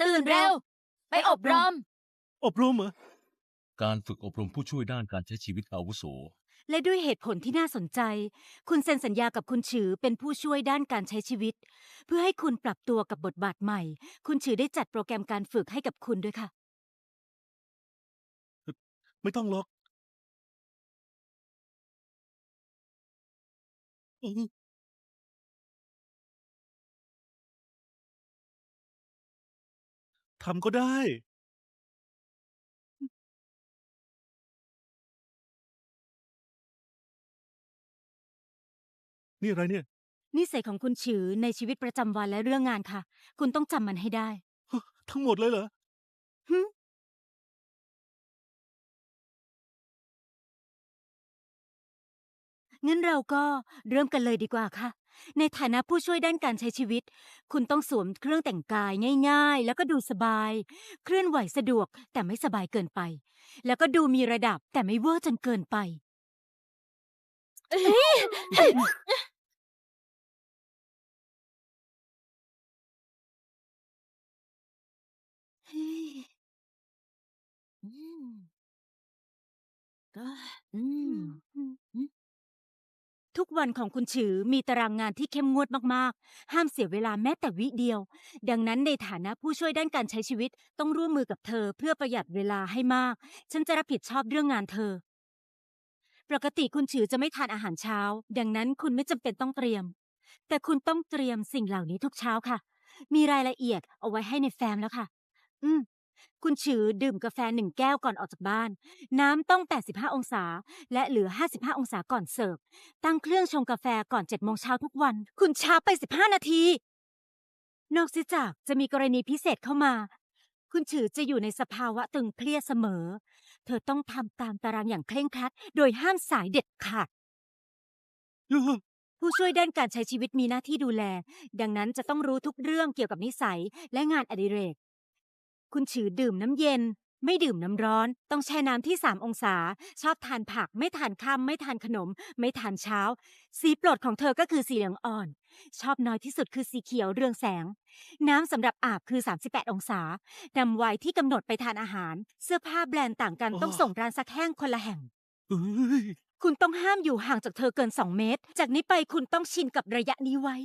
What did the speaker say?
ตื่นเร็ว ไปอบรม อบรมเหรอ การฝึกอบรมผู้ช่วยด้านการใช้ชีวิตอาวุโส และด้วยเหตุผลที่น่าสนใจ คุณเซ็นสัญญากับคุณฉือเป็นผู้ช่วยด้านการใช้ชีวิต เพื่อให้คุณปรับตัวกับบทบาทใหม่ คุณฉือได้จัดโปรแกรมการฝึกให้กับคุณด้วยค่ะ ไม่ต้องหรอก ทำก็ได้นี่อะไรเนี่ย นิสัยของคุณฉือในชีวิตประจำวันและเรื่องงานค่ะ คุณต้องจำมันให้ได้ทั้งหมดเลยเหรอหึงั้นเราก็เริ่มกันเลยดีกว่าค่ะ ในฐานะผู้ช่วยด้านการใช้ชีวิต คุณต้องสวมเครื่องแต่งกายง่าย ๆ แล้วก็ดูสบาย เคลื่อนไหวสะดวกแต่ไม่สบายเกินไป แล้วก็ดูมีระดับแต่ไม่เวอร์จนเกินไปอืมก็อืม ทุกวันของคุณฉือมีตารางงานที่เข้มงวดมากๆ ห้ามเสียเวลาแม้แต่วิเดียว ดังนั้นในฐานะผู้ช่วยด้านการใช้ชีวิตต้องร่วมมือกับเธอเพื่อประหยัดเวลาให้มาก ฉันจะรับผิดชอบเรื่องงานเธอ ปกติคุณฉือจะไม่ทานอาหารเช้า ดังนั้นคุณไม่จำเป็นต้องเตรียม แต่คุณต้องเตรียมสิ่งเหล่านี้ทุกเช้าค่ะ มีรายละเอียดเอาไว้ให้ในแฟ้มแล้วค่ะ อืม คุณฉือดื่มกาแฟหนึ่งแก้วก่อนออกจากบ้าน น้ำต้อง 85 องศา และเหลือ 55 องศาก่อนเสิร์ฟ ตั้งเครื่องชงกาแฟก่อน7โมงเช้าทุกวัน คุณช้าไป 15 นาที นอกจากจะมีกรณีพิเศษเข้ามา คุณฉือจะอยู่ในสภาวะตึงเพลียดเสมอ เธอต้องทำตามตารางอย่างเคร่งครัด โดยห้ามสายเด็ดขาดผู้ช่วยด้านการใช้ชีวิตมีหน้าที่ดูแล ดังนั้นจะต้องรู้ทุกเรื่องเกี่ยวกับนิสัยและงานอดิเรก คุณฉือดื่มน้ำเย็น ไม่ดื่มน้ำร้อน ต้องแช่น้ำที่ 3 องศา ชอบทานผัก ไม่ทานข้ามไม่ทานขนม ไม่ทานเช้า สีโปรดของเธอก็คือสีเหลืองอ่อน ชอบน้อยที่สุดคือสีเขียวเรืองแสง น้ำสำหรับอาบคือ 38 องศานำไว้ที่กำหนดไปทานอาหาร เสื้อผ้าแบรนด์ต่างกันอ๋อต้องส่งร้านซักแห้งคนละแห่งเอ้ยคุณต้องห้ามอยู่ห่างจากเธอเกิน 2 เมตร จากนี้ไปคุณต้องชินกับระยะนี้ไว้